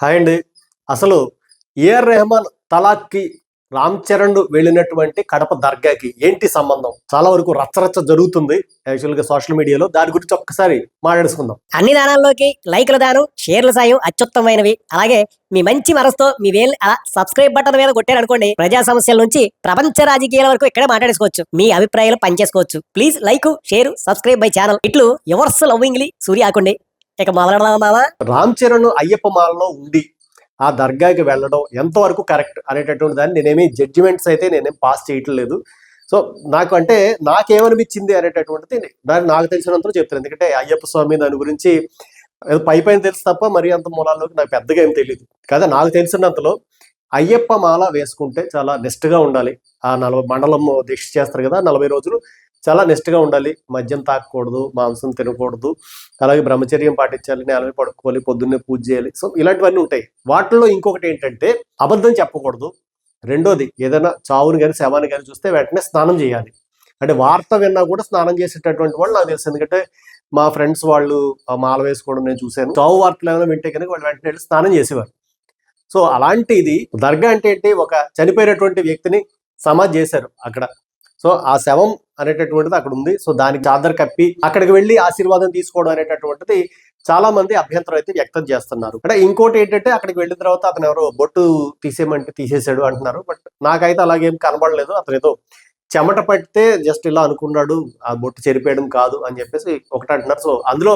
Hi అండి. అసలు A R Rahman తలాక్కి రామ్ చరణ్ వెళ్ళినటువంటి కడప దర్గాకి ఏంటి సంబంధం? చాలా వరకు రచ్చరచ్చ జరుగుతుంది యాక్చువల్గా సోషల్ మీడియాలో. దాని గురించి ఒక్కసారి మాట్లాడుకుందాం అన్ని దానాల్లోకి లైక్ల దానం షేర్ల సాయం అత్యుత్తమైనవి అలాగే మీ మంచి మనసుతో మీ వేలు అలా సబ్స్క్రైబ్ బటన్ మీద కొట్టారనుకోండి ప్రజా సమస్యల నుంచి ప్రపంచ రాజకీయాల వరకు ఇక్కడే మాట్లాడేసుకోవచ్చు? మీ అభిప్రాయాలు పనిచేసుకోవచ్చు. Please like share subscribe my channel. ఇట్లు ఎవర్స్ లవ్వింగ్లీ సూర్య ఆకుండి ఇక మొదలెడదామా రామ్ చరణ్ అయ్యప్ప మాలలో ఉండి ఆ దర్గాకి వెళ్ళడం ఎంతవరకు కరెక్ట్ అనేటటువంటి దాన్ని నేనేమి జడ్జిమెంట్స్ అయితే నేనేం పాస్ చేయటం లేదు. సో నాకు అంటే నాకేమనిపించింది అనేటటువంటిది దాన్ని నాకు తెలిసినంతలో చెప్తాను. ఎందుకంటే అయ్యప్ప స్వామి దాని గురించి ఏదో పై పైన తెలుసు తప్ప మరి అంత మూలాల్లోకి నాకు పెద్దగా ఏం తెలియదు కదా నాకు తెలిసినంతలో అయ్యప్ప మాల వేసుకుంటే చాలా నిష్ఠగా ఉండాలి. ఆ నలభై మండలం దీక్ష చేస్తారు కదా నలభై రోజులు చాలా నిష్ఠగా ఉండాలి. మద్యం తాకకూడదు మాంసం తినకూడదు. అలాగే బ్రహ్మచర్యం పాటించాలి నేలమే పడుకోవాలి పొద్దున్నే పూజ చేయాలి. సో ఇలాంటివన్నీ ఉంటాయి. వాటిలో ఇంకొకటి ఏంటంటే అబద్ధం చెప్పకూడదు. రెండోది ఏదైనా చావుని కానీ శవాన్ని కానీ చూస్తే వెంటనే స్నానం చేయాలి. అంటే వార్త విన్నా కూడా స్నానం చేసేటటువంటి వాళ్ళు నాకు తెలుసు. ఎందుకంటే మా ఫ్రెండ్స్ వాళ్ళు మాల వేసుకోవడం నేను చూశాను. చావు వార్తలు ఏమైనా వింటే కనుక వాళ్ళు వెంటనే వెళ్ళి స్నానం చేసేవారు. సో అలాంటిది దర్గా అంటే ఏంటి? ఒక చనిపోయినటువంటి వ్యక్తిని సమాధి చేశారు అక్కడ. సో ఆ శవం అనేటటువంటిది అక్కడ ఉంది. సో దానికి చాదర్ కప్పి అక్కడికి వెళ్ళి ఆశీర్వాదం తీసుకోవడం అనేటటువంటిది చాలా మంది అభ్యంతరం అయితే వ్యక్తం చేస్తున్నారు. అంటే ఇంకోటి ఏంటంటే అక్కడికి వెళ్ళిన తర్వాత అతను ఎవరో బొట్టు తీసేయమంటే తీసేసాడు అంటున్నారు. బట్ నాకైతే అలాగేం కనబడలేదు. అతను ఏదో చెమట పడితే జస్ట్ ఇలా అనుకున్నాడు ఆ బొట్టు చెరిపేయడం కాదు అని చెప్పేసి ఒకటి అంటున్నారు. సో అందులో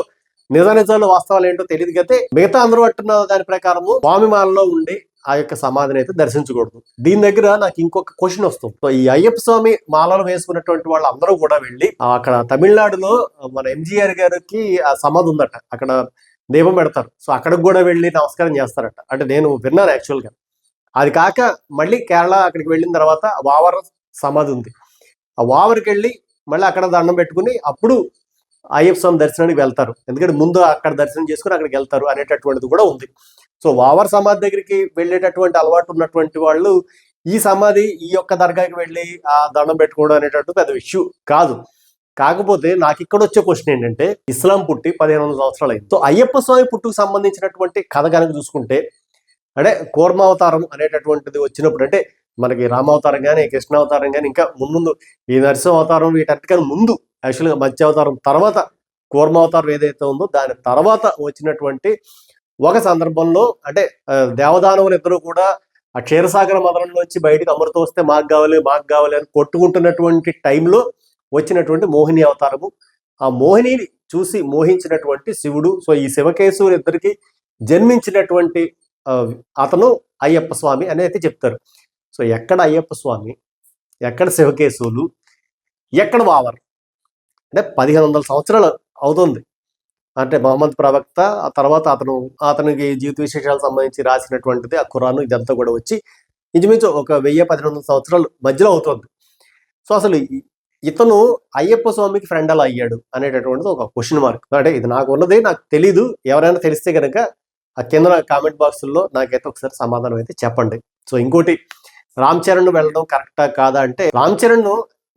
నిజ నిజాలు వాస్తవాలు ఏంటో తెలియదు కదా మిగతా అందరూ అంటున్న దాని ప్రకారము స్వామిమాలలో ఉండి ఆ యొక్క సమాధిని అయితే దర్శించకూడదు. దీని దగ్గర నాకు ఇంకొక క్వశ్చన్ వస్తుంది. సో ఈ అయ్యప్ప స్వామి మాలలు వేసుకున్నటువంటి వాళ్ళు అందరూ కూడా వెళ్ళి అక్కడ తమిళనాడులో మన ఎంజీఆర్ గారికి ఆ సమాధి ఉందట. అక్కడ దీపం పెడతారు. సో అక్కడికి కూడా వెళ్ళి నమస్కారం చేస్తారట. అంటే నేను విన్నాను యాక్చువల్గా. అది కాక మళ్ళీ కేరళ అక్కడికి వెళ్ళిన తర్వాత వావర్ సమాధి ఉంది. ఆ వావర్కి వెళ్ళి మళ్ళీ అక్కడ దండం పెట్టుకుని అప్పుడు అయ్యప్ప స్వామి దర్శనానికి వెళ్తారు. ఎందుకంటే ముందు అక్కడ దర్శనం చేసుకుని అక్కడికి వెళ్తారు అనేటటువంటిది కూడా ఉంది. సో వావర్ సమాధి దగ్గరికి వెళ్ళేటటువంటి అలవాటు ఉన్నటువంటి వాళ్ళు ఈ సమాధి ఈ యొక్క దర్గాకి వెళ్ళి ఆ దండం పెట్టుకోవడం అనేటట్టు పెద్ద ఇష్యూ కాదు. కాకపోతే నాకు ఇక్కడ వచ్చే క్వశ్చన్ ఏంటంటే ఇస్లాం పుట్టి పదిహేను వందల సంవత్సరాలు అయింది సో అయ్యప్ప స్వామి పుట్టుకు సంబంధించినటువంటి కథ కనుక చూసుకుంటే అంటే కూర్మావతారం అనేటటువంటిది వచ్చినప్పుడు అంటే మనకి రామావతారం కానీ కృష్ణావతారం కానీ ఇంకా ముందు ఈ నరసింహావతారం వీటన్నిటికన్నా ముందు యాక్చువల్గా మత్స్యావతారం తర్వాత కూర్మావతారం ఏదైతే ఉందో దాని తర్వాత వచ్చినటువంటి ఒక సందర్భంలో అంటే దేవదానవులు ఇద్దరు కూడా ఆ క్షీరసాగర మదనంలోంచి బయటకు అమృతం వస్తే మాకు కావాలి మాకు కావాలి అని కొట్టుకుంటున్నటువంటి టైంలో వచ్చినటువంటి మోహిని అవతారము. ఆ మోహినిని చూసి మోహించినటువంటి శివుడు సో ఈ శివకేశవులు ఇద్దరికి జన్మించినటువంటి అతను అయ్యప్ప స్వామి అని అయితే చెప్తారు. సో ఎక్కడ అయ్యప్ప స్వామి ఎక్కడ శివకేశవులు ఎక్కడ వావర్ అంటే పదిహేను వందల సంవత్సరాలు అవుతుంది. అంటే మహమ్మద్ ప్రవక్త ఆ తర్వాత అతను అతనికి జీవిత విశేషాలకు సంబంధించి రాసినటువంటిది ఆ ఖురాను ఇదంతా కూడా వచ్చి ఇంచుమించు ఒక వెయ్యి పదిహేను వందల సంవత్సరాలు మధ్యలో అవుతుంది. సో అసలు ఇతను అయ్యప్ప స్వామికి ఫ్రెండ్ అలా అయ్యాడు అనేటటువంటిది ఒక క్వశ్చన్ మార్క్ అంటే ఇది నాకు ఉన్నది నాకు తెలీదు. ఎవరైనా తెలిస్తే కనుక ఆ కింద కామెంట్ బాక్సుల్లో నాకైతే ఒకసారి సమాధానం అయితే చెప్పండి. సో ఇంకోటి రామ్ చరణ్ వెళ్ళడం కరెక్టా కాదా అంటే రామ్ చరణ్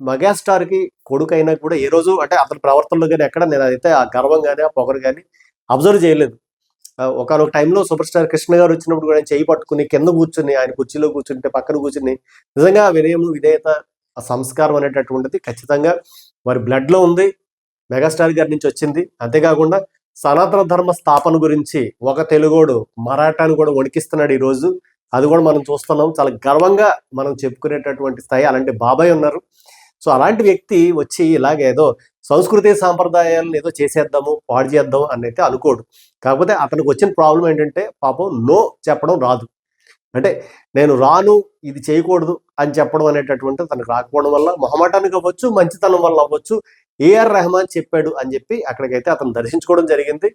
మెగాస్టార్కి కొడుకు అయినా కూడా ఏ రోజు అంటే అతని ప్రవర్తనలో కానీ ఎక్కడ నేను అయితే ఆ గర్వం కానీ ఆ పొగరు కానీ అబ్జర్వ్ చేయలేదు. ఒకనొక టైంలో సూపర్ స్టార్ కృష్ణ గారు వచ్చినప్పుడు కూడా ఆయన చేయి పట్టుకుని కింద కూర్చుని ఆయన కుర్చీలో కూర్చుంటే పక్కన కూర్చుని నిజంగా వినయము విధేయత ఆ సంస్కారం అనేటటువంటిది ఖచ్చితంగా వారి బ్లడ్లో ఉంది. మెగాస్టార్ గారి నుంచి వచ్చింది. అంతేకాకుండా సనాతన ధర్మ స్థాపన గురించి ఒక తెలుగోడు మరాఠాను కూడా వణికిస్తున్నాడు ఈ రోజు. అది కూడా మనం చూస్తున్నాం. చాలా గర్వంగా మనం చెప్పుకునేటటువంటి స్థాయి. అలాంటి బాబాయ్ ఉన్నారు. సో అలాంటి వ్యక్తి వచ్చి ఇలాగే ఏదో సంస్కృతి సాంప్రదాయాలను ఏదో చేసేద్దాము పాడు చేద్దాం అని అయితే అనుకోడు. కాకపోతే అతనికి వచ్చిన ప్రాబ్లం ఏంటంటే పాపం నో చెప్పడం రాదు. అంటే నేను రాను ఇది చేయకూడదు అని చెప్పడం అనేటటువంటి తనకు రాకపోవడం వల్ల మొహమాటానికి అవ్వచ్చు మంచితనం వల్ల అవ్వచ్చు ఏఆర్ రెహమాన్ చెప్పాడు అని చెప్పి అక్కడికైతే అతను దర్శించుకోవడం జరిగింది.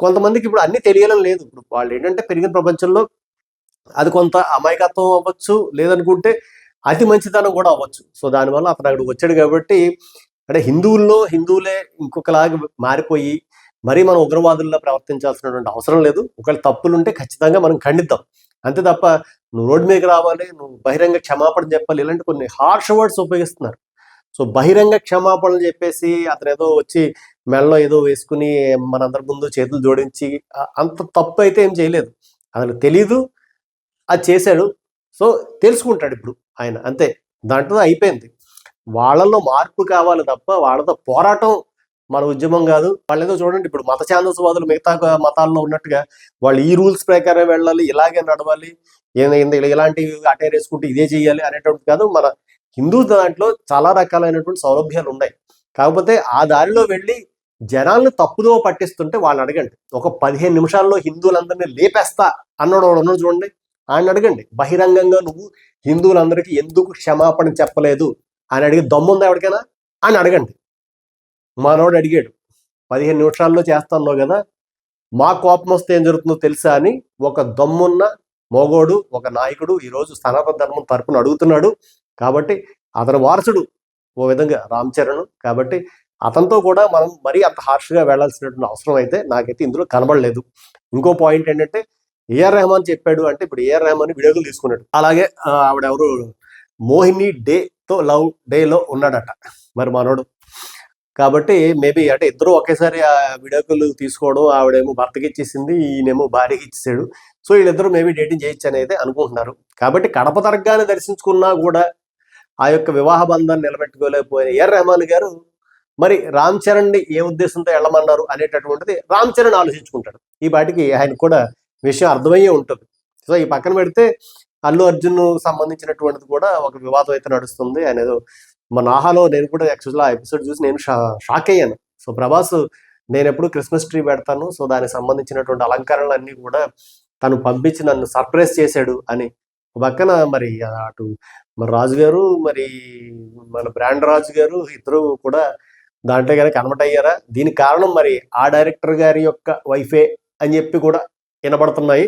కొంతమందికి ఇప్పుడు అన్ని తెలియడం లేదు. ఇప్పుడు వాళ్ళు ఏంటంటే పెరిగిన ప్రపంచంలో అది కొంత అమాయకత్వం అవ్వచ్చు లేదనుకుంటే అతి మంచితనం కూడా అవ్వచ్చు. సో దానివల్ల అతను అక్కడికి వచ్చాడు కాబట్టి అంటే హిందువుల్లో హిందువులే ఇంకొకలాగా మారిపోయి మరీ మనం ఉగ్రవాదుల్లో ప్రవర్తించాల్సినటువంటి అవసరం లేదు. ఒకవేళ తప్పులుంటే ఖచ్చితంగా మనం ఖండిద్దాం. అంతే తప్ప నువ్వు రోడ్డు మీదకి రావాలి నువ్వు బహిరంగ క్షమాపణ చెప్పాలి ఇలాంటి కొన్ని హార్ష్ వర్డ్స్ ఉపయోగిస్తున్నారు. సో బహిరంగ క్షమాపణలు చెప్పేసి అతను ఏదో వచ్చి మెడలో ఏదో వేసుకుని మనందరి ముందు చేతులు జోడించి అంత తప్పు అయితే ఏం చేయలేదు. అతనికి తెలీదు అది చేశాడు. సో తెలుసుకుంటాడు ఇప్పుడు. ఆయన అంతే. దాంట్లో అయిపోయింది. వాళ్ళలో మార్పు కావాలి తప్ప వాళ్ళతో పోరాటం మన ఉద్యమం కాదు. వాళ్ళు ఏదో చూడండి ఇప్పుడు మత ఛాందస్వాదులు మిగతా మతాల్లో ఉన్నట్టుగా వాళ్ళు ఈ రూల్స్ ప్రకారం వెళ్ళాలి ఇలాగే నడవాలి ఏ- ఇలాంటివి అటైర్ వేసుకుంటే ఇదే చేయాలి అనేటువంటి కాదు. మన హిందూ దాంట్లో చాలా రకాలైనటువంటి సౌలభ్యాలు ఉన్నాయి. కాకపోతే ఆ దారిలో వెళ్ళి జనాల్ని తప్పుదో పట్టిస్తుంటే వాళ్ళని అడగండి. ఒక పదిహేను నిమిషాల్లో హిందువులందరినీ లేపేస్తా అన్నాడు ఉన్నాడు చూడండి. ఆయన అడగండి బహిరంగంగా నువ్వు హిందువులందరికీ ఎందుకు క్షమాపణ చెప్పలేదు? అని అడిగి దమ్ముందా ఎవరికైనా? అని అడగండి. మానవుడు అడిగాడు పదిహేను నిమిషాల్లో చేస్తున్నావు కదా మా కోపం వస్తే ఏం జరుగుతుందో తెలుసా అని ఒక దమ్మున్న మోగోడు ఒక నాయకుడు ఈరోజు సనాతన ధర్మం తరపున అడుగుతున్నాడు. కాబట్టి అతని వారసుడు ఓ విధంగా రామ్ చరణ్ కాబట్టి అతనితో కూడా మనం మరీ అంత హార్ష్గా వెళ్ళాల్సినటువంటి అవసరం అయితే నాకైతే ఇందులో కనబడలేదు. ఇంకో పాయింట్ ఏంటంటే ఏఆర్ రెహమాన్ చెప్పాడు అంటే ఇప్పుడు ఏఆర్ రెహమాన్ వీడియోలు తీసుకున్నాడు. అలాగే ఆవిడ ఎవరు మోహిని డే తో లవ్ డే లో ఉన్నాడట. మరి మనోడు. కాబట్టి మేబీ అంటే ఇద్దరు ఒకేసారి ఆ వీడియోలు తీసుకోవడం ఆవిడేమో భర్తకి ఇచ్చేసింది ఈయనేమో భార్యకి ఇచ్చేసాడు. సో వీళ్ళిద్దరూ మేబీ డేటింగ్ చేయొచ్చు అని అయితే అనుకుంటున్నారు. కాబట్టి కడప దర్గాన్ని దర్శించుకున్నా కూడా ఆ యొక్క వివాహ బంధాన్ని నిలబెట్టుకోలేకపోయిన ఏఆర్ రెహమాన్ గారు మరి రామ్ చరణ్ని ఏ ఉద్దేశంతో వెళ్ళమన్నారు అనేటటువంటిది రామ్ చరణ్ ఆలోచించుకుంటాడు. ఈ పాటికి ఆయన కూడా విషయం అర్థమయ్యే ఉంటుంది. సో ఈ పక్కన పెడితే అల్లు అర్జున్ సంబంధించినటువంటిది కూడా ఒక వివాదం అయితే నడుస్తుంది. అనేది మన మా నాహాలో నేను కూడా యాక్చువల్గా ఆ ఎపిసోడ్ చూసి నేను షా- షాక్ అయ్యాను. సో ప్రభాస్ నేను ఎప్పుడు క్రిస్మస్ ట్రీ పెడతాను. సో దానికి సంబంధించినటువంటి అలంకరణలు అన్ని కూడా తను పంపించి నన్ను సర్ప్రైజ్ చేశాడు అని. పక్కన మరి అటు మరి రాజు గారు మరి మన బ్రాండ్ రాజు గారు ఇద్దరు కూడా దాంట్లో కనుక కన్వర్ట్ అయ్యారా? దీనికి కారణం మరి ఆ డైరెక్టర్ గారి యొక్క వైఫే అని చెప్పి కూడా వినబడుతున్నాయి.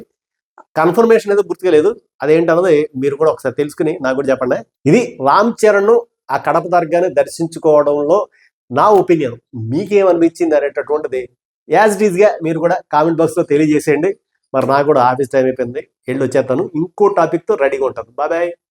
కన్ఫర్మేషన్ అయితే గుర్తుగా లేదు. అదేంటన్నది మీరు కూడా ఒకసారి తెలుసుకుని నాకు కూడా చెప్పండి. ఇది రామ్ చరణ్ ఆ కడప దర్గాని దర్శించుకోవడంలో నా ఒపీనియన్. మీకేమనిపించింది అనేటటువంటిది యాజ్ ఇట్ ఈస్గా మీరు కూడా కామెంట్ బాక్స్లో తెలియజేసేయండి. మరి నాకు కూడా ఆఫీస్ టైం అయిపోయింది. వెళ్ళి వచ్చేస్తాను. ఇంకో టాపిక్తో రెడీగా ఉంటాను. బాయ్